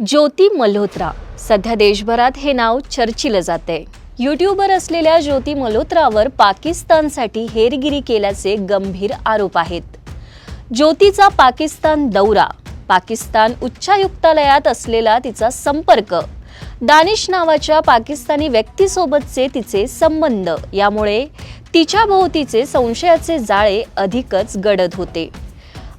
ज्योती मल्होत्रा. सध्या देशभरात हे नाव चर्चिलं जाते युट्यूबर असलेल्या ज्योती मल्होत्रावर पाकिस्तानसाठी हेरगिरी केल्याचे गंभीर आरोप आहेत. ज्योतीचा पाकिस्तान दौरा पाकिस्तान उच्चायुक्तालयात असलेला तिचा संपर्क दानिश नावाच्या पाकिस्तानी व्यक्तीसोबतचे तिचे संबंध यामुळे तिच्या भोवतीचे संशयाचे जाळे अधिकच गडद होते.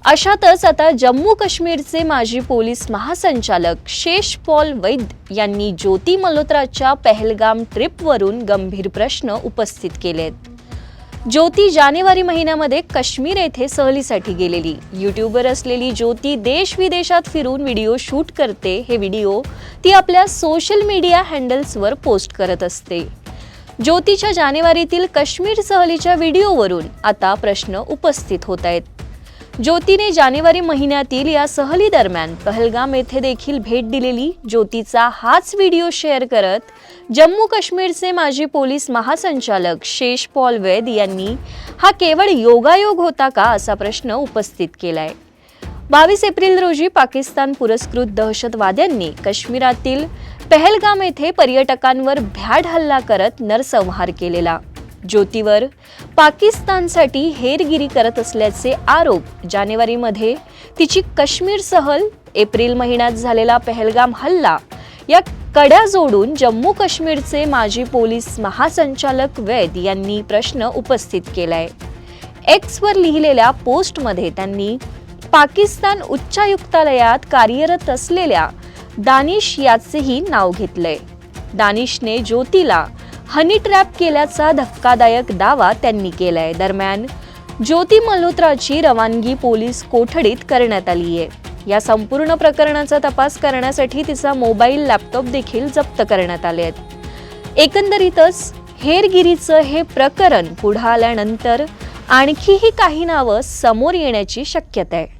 अशातच आता जम्मू काश्मीरचे माजी पोलीस महासंचालक शेष पॉल वैद्य यांनी ज्योती मल्होत्राच्या पहलगाम ट्रिपवरून गंभीर प्रश्न उपस्थित केलेत. ज्योती जानेवारी महिन्यामध्ये काश्मीर येथे सहलीसाठी गेलेली. युट्यूबर असलेली ज्योती देश विदेशात फिरून व्हिडिओ शूट करते. हे व्हिडिओ ती आपल्या सोशल मीडिया हँडल्सवर पोस्ट करत असते. ज्योतीच्या जानेवारीतील काश्मीर सहलीच्या व्हिडिओवरून आता प्रश्न उपस्थित होत आहेत. ज्योतीने जानेवारी महिन्यातील या सहली दरम्यान पहलगाम येथे देखील भेट दिलेली. ज्योतीचा हाच व्हिडिओ शेअर करत जम्मू काश्मीरचे माजी पोलीस महासंचालक शेष पॉल वैद यांनी हा केवळ योगायोग होता का? असा प्रश्न उपस्थित केलाय. बावीस एप्रिल रोजी पाकिस्तान पुरस्कृत दहशतवाद्यांनी काश्मीरातील पहलगाम येथे पर्यटकांवर भ्याड हल्ला करत नरसंहार केलेला. ज्योतीवर पाकिस्तानसाठी हेरगिरी करत असल्याचे आरोप जानेवारीमध्ये. तिची काश्मीर सहल एप्रिल महिन्यात झालेला पहलगाम हल्ला या कड्या जोडून जम्मू काश्मीरचे माजी पोलीस महासंचालक वैद यांनी प्रश्न उपस्थित केलाय. एक्सवर लिहिलेल्या पोस्टमध्ये त्यांनी पाकिस्तान उच्चायुक्तालयात कार्यरत असलेल्या दानिश याचेही नाव घेतलंय. दानिशने ज्योतीला हनी ट्रॅप केल्याचा धक्कादायक दावा त्यांनी केलाय. दरम्यान ज्योती मल्होत्राची रवानगी पोलीस कोठडीत करण्यात आली आहे या संपूर्ण प्रकरणाचा तपास करण्यासाठी तिचा मोबाईल लॅपटॉप देखील जप्त करण्यात आले आहेत. एकंदरीतच हेरगिरीचं हे प्रकरण पुढं आल्यानंतर आणखीही काही नावं समोर येण्याची शक्यता आहे.